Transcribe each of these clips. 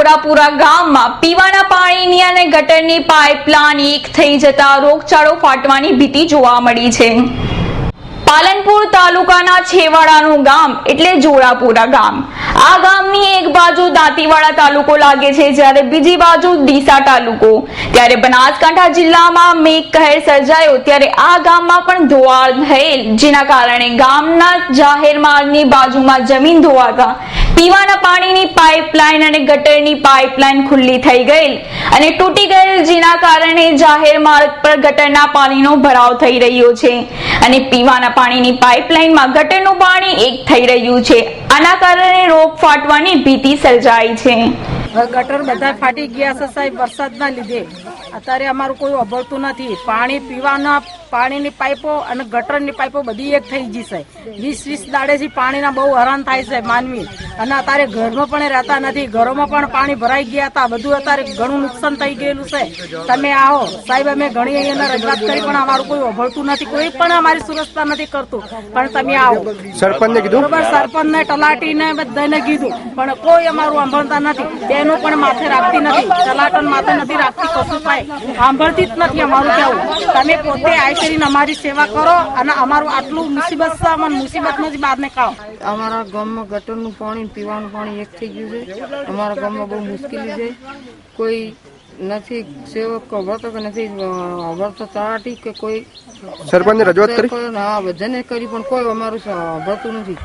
જોરાપુરા ગામમાં પીવાના પાણીની અને ગટરની પાઇપલાઇન એક થઈ જતા રોગચાળો ફાટવાની ભીતિ જોવા મળી છે. પાલનપુર તાલુકાના છેવાડાનું ગામ એટલે જોરાપુરા ગામ. આ ગામની એક બાજુ દાંતીવાડા તાલુકો લાગે છે, જ્યારે બીજી બાજુ ડીસા તાલુકો. ત્યારે બનાસકાંઠા જિલ્લામાં મેઘ કહેર સર્જાયો, ત્યારે આ ગામમાં પણ ધોવાણ થયેલ, જેના કારણે ગામના જાહેર માર્ગની બાજુમાં જમીન ધોવાતા પીવાના પાણીની પાઇપલાઇન અને ગટરની પાઇપલાઇન ખુલ્લી થઈ ગયેલ અને તૂટી ગયેલ જેના કારણે જાહેર માર્ગ પર ગટરના પાણીનો ભરાવ થઈ રહ્યો છે અને પીવાના પાણીની પાઇપલાઇનમાં ગટરનું પાણી એક થઈ રહ્યું છે. આના કારણે રોગ ફાટવાની ભીતિ સર્જાઈ છે. ગટર બધા ફાટી ગયા છે સાહેબ વરસાદના લીધે. અત્યારે અમારું કોઈ અભળતું નથી. પાણી પીવાના પાણીની પાઇપો અને ગટરની પાઇપો બધી એક થઈ છે. વીસ વીસ દાડેથી પાણીના બહુ હેરાન થાય છે માનવી. અને અત્યારે ઘરમાં પણ રહેતા નથી. ઘરોમાં પણ પાણી ભરાઈ ગયા હતા. બધું અત્યારે ઘણું નુકસાન થઈ ગયેલું છે. તમે આવો. સાહેબ અમે ઘણી અહીંયા રજૂઆત કરી પણ અમારું કોઈ ઓભળતું નથી. કોઈ પણ અમારી સુરક્ષા નથી કરતું. પણ તમે આવો. સરપંચને કીધું? બરોબર સરપંચ ને તલાટી ને બધાને કીધું. પણ કોઈ અમારું સાંભળતા નથી. બેનો પણ માથે રાખતી નથી. તલાટન માથે નથી રાખતી કશું થાય. સાંભળતી જ નથી અમારું કેવું તમે પોતે આઈ કરીને અમારી સેવા કરો અને અમારું આટલું મુસીબત છે અમને જ નથી બહાર ને કાઢો અમારા ગામમાં ગટરનું પાણી પીવાનું પાણી એક થઈ ગયું છે. અમારા ગામમાં બહુ મુશ્કેલી છે. કોઈ નથી સેવક અભરતો કે નથી અભરતો તલાટી કે કોઈ સરપંચને રજૂઆત કરી? હા બધાને કરી પણ કોઈ અમારું અભરતું નથી.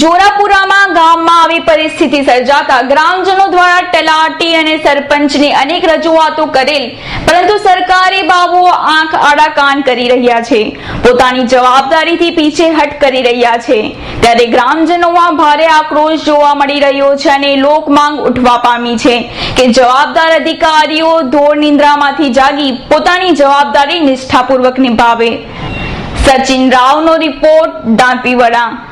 જોરાપુરામાં ગામમાં આવી પરિસ્થિતિ સર્જાતા ગ્રામજનો દ્વારા તલાટી અને સરપંચની અનેક રજૂઆતો કરેલ પરંતુ સરકારી બાબુઓ આંખ આડા કાન કરી રહ્યા છે. પોતાની જવાબદારીથી પીછેહટ કરી રહ્યા છે. ત્યારે ગ્રામજનોમાં ભારે આક્રોશ જોવા મળી રહ્યો છે અને લોક માંગ ઉઠવા પામી છે કે જવાબદાર અધિકારીઓ ધોર નિંદ્રામાંથી જાગી પોતાની જવાબદારી નિષ્ઠાપૂર્વક નિભાવે. સચિન રાવનો રિપોર્ટ દાંતીવડા.